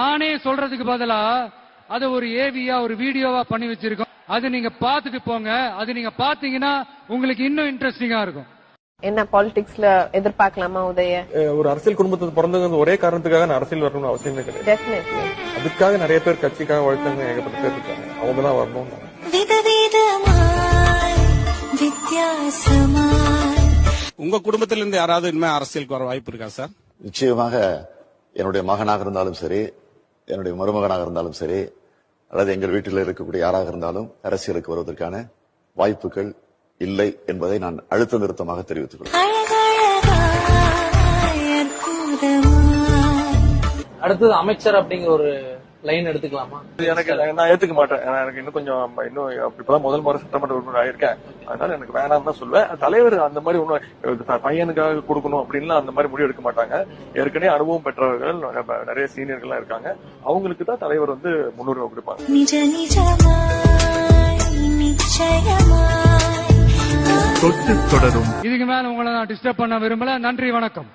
நானே சொல்றதுக்கு பதிலா அதை ஒரு ஏவியா ஒரு வீடியோவா பண்ணி வச்சிருக்கோம். அது நீங்க பார்த்துட்டு போங்க. அது நீங்க பாத்தீங்கன்னா உங்களுக்கு இன்னும் இன்ட்ரெஸ்டிங்கா இருக்கும். என்ன பாலிடிக்ஸ்ல எதிர்பார்க்கலாமா உதய? ஒரு அரசியல் குடும்பத்துக்கு பிறந்தது ஒரே காரணத்துக்காக நான் அரசியல் வரணும்னு அவசியமே கிடையாது. அதுக்காக நிறைய பேர் கட்சிக்காக உழைத்தவங்க ஏகப்பட்ட பேர் இருக்காங்க. அவங்க தான் வரணும் உங்க குடும்பத்தில இருந்து யாராவது இனிமே அரசியலுக்கு வர வாய்ப்பு இருக்கா சார்? நிச்சயமாக என்னுடைய மகனாக இருந்தாலும் சரி என்னுடைய மருமகனாக இருந்தாலும் சரி அல்லது எங்கள் வீட்டில் இருக்கக்கூடிய யாராக இருந்தாலும் அரசியலுக்கு வருவதற்கான வாய்ப்புகள் இல்லை என்பதை நான் அழுத்த நிறுத்தமாக தெரிவித்துக் கொள்கிறேன். அடுத்தது அமைச்சர் அப்படிங்கிற ஒரு லைன் எடுத்துக்கலாமா? எனக்கு நான் ஏத்துக்க மாட்டேன். எனக்கு இன்னும் கொஞ்சம் இன்னும் இப்பதான் முதல் முறை சட்டமன்ற உறுப்பினர் ஆயிருக்கேன். அதனால எனக்கு வேணாம் தான் சொல்லுவேன் தலைவர் அந்த மாதிரி ஒன்னும் பையனுக்காக கொடுக்கணும் அப்படின்லாம் அந்த மாதிரி முடிவு எடுக்க மாட்டாங்க. ஏற்கனவே அனுபவம் பெற்றவர்கள் நிறைய சீனியர்கள்லாம் இருக்காங்க. அவங்களுக்கு தான் தலைவர் வந்து முன்னுரிமை கொடுப்பாங்க. தொட்டு தொடரும். இதுக்கு மேல உங்களை நான் டிஸ்டர்ப் பண்ண விரும்பல. நன்றி வணக்கம்.